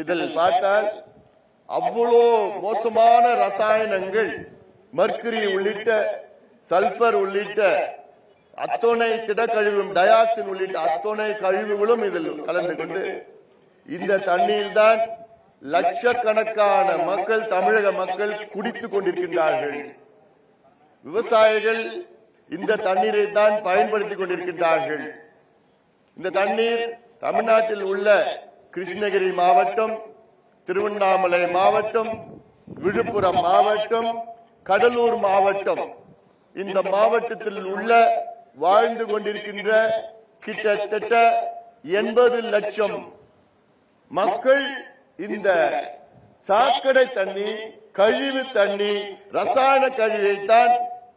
இதில் பார்த்தால் அவ்வளோ மோசமான ரசாயனங்கள் மர்க்கரி உள்ளிட்ட சல்பர் உள்ளிட்ட அத்தனை திடக்கழிவும் டயாக்சின் உள்ளிட்ட அத்தனை கழிவுகளும் இதில் கலந்து கொண்டு இந்த தண்ணீர் தான் லட்சக்கணக்கான மக்கள் தமிழக மக்கள் குடித்துக் கொண்டிருக்கின்றார்கள். விவசாயிகள் இந்த தண்ணீரை தான் பயன்படுத்திக் கொண்டிருக்கின்றார்கள். இந்த தண்ணீர் தமிழ்நாட்டில் உள்ள கிருஷ்ணகிரி மாவட்டம் திருவண்ணாமலை மாவட்டம் விழுப்புரம் மாவட்டம் கடலூர் மாவட்டம். இந்த மாவட்டத்தில் உள்ள வாழ்ந்து கொண்டிருக்கின்ற கிட்டத்தட்ட எண்பது லட்சம் மக்கள் இந்த சாக்கடை தண்ணி கழிவு தண்ணி ரசாயன கழிவைத்தான்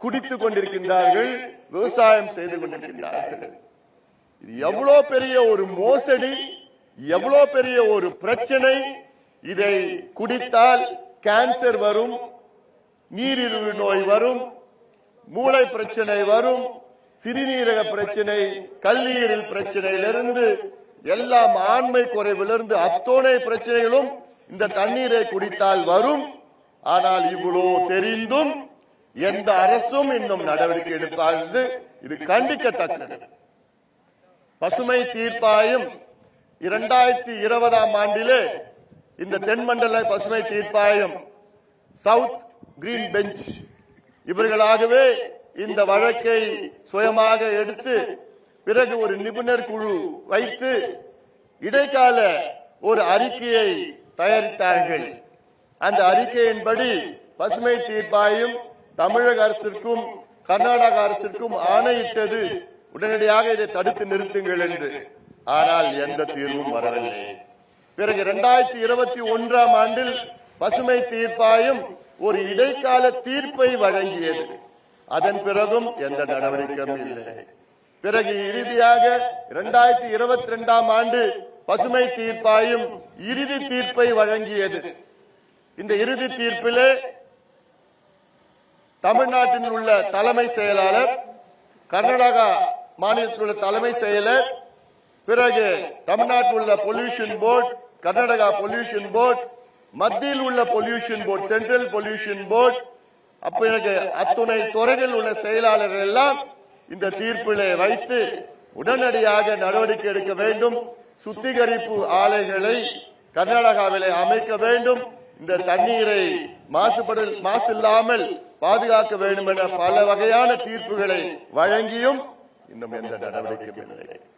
குடித்துக் கொண்டிருக்கின்றார்கள் விவசாயம் செய்து கொண்டிருக்கின்றார்கள். இது எவ்வளவு பெரிய ஒரு மோசடி. எவ்வளவு பெரிய ஒரு பிரச்சனை? இதை குடித்தால் கேன்சர் வரும் நீரிழிவு நோய் வரும் மூளை பிரச்சனை வரும் சிறுநீரக பிரச்சனை கல்லீரல் பிரச்சனையிலிருந்து எல்லாம் ஆண்மை குறைவிலிருந்து அத்தோனை பிரச்சனைகளும் இந்த தண்ணீரை குடித்தால் வரும். ஆனால் இவ்வளோ தெரிந்தும் எந்த அரசும் இன்னும் நடவடிக்கை எடுக்காதது. இது கண்டிக்கத்தக்கது. பசுமை தீர்ப்பாயம் இரண்டாயிரத்தி இருபதாம் ஆண்டிலே இந்த தென்மண்டல பசுமை தீர்ப்பாயம் சவுத் கிரீன் பெஞ்ச். இவர்களாகவே இந்த வழக்கை சுயமாக எடுத்து பிறகு ஒரு நிபுணர் குழு வைத்து இடைக்கால ஒரு அறிக்கையை தயாரித்தார்கள். அந்த அறிக்கையின்படி பசுமை தீர்ப்பாயம் தமிழக அரசிற்கும் கர்நாடக அரசிற்கும் ஆணையிட்டது. உடனடியாக இதை தடுத்து நிறுத்துங்கள் என்று. ஆனால் எந்த தீர்வும் வரவில்லை. பிறகு இரண்டாயிரத்தி இருபத்தி ஒன்றாம் ஆண்டில் பசுமை தீர்ப்பாயம் ஒரு இடைக்கால தீர்ப்பை வழங்கியது. அதன் பிறகும் எந்த நடவடிக்கையும் இல்லை. பிறகு இறுதியாக இரண்டாயிரத்தி இருபத்தி ரெண்டாம் ஆண்டு பசுமை தீர்ப்பாயம் இறுதி தீர்ப்பை வழங்கியது. இந்த இறுதி தீர்ப்பிலே தமிழ்நாட்டில் உள்ள தலைமை செயலாளர் கர்நாடகா மாநிலத்தில் உள்ள தலைமை செயலர் பிறகு தமிழ்நாட்டில் உள்ள pollution board Karnataka pollution board மத்தியில் உள்ள pollution board central pollution board பிறகு அத்துணை துறைகளில் உள்ள செயலாளர்கள் எல்லாம் இந்த தீர்ப்பிலே வைத்து உடனடியாக நடவடிக்கை எடுக்க வேண்டும். சுத்திகரிப்பு ஆலைகளை கர்நாடகாவிலே அமைக்க வேண்டும். இந்த தண்ணீரை மாசுபடல் மாசு இல்லாமல் பாதுகாக்க வேண்டும் என பல வகையான தீர்ப்புகளை வழங்கியும் இன்னும் எந்த நடவடிக்கையும் இல்லை.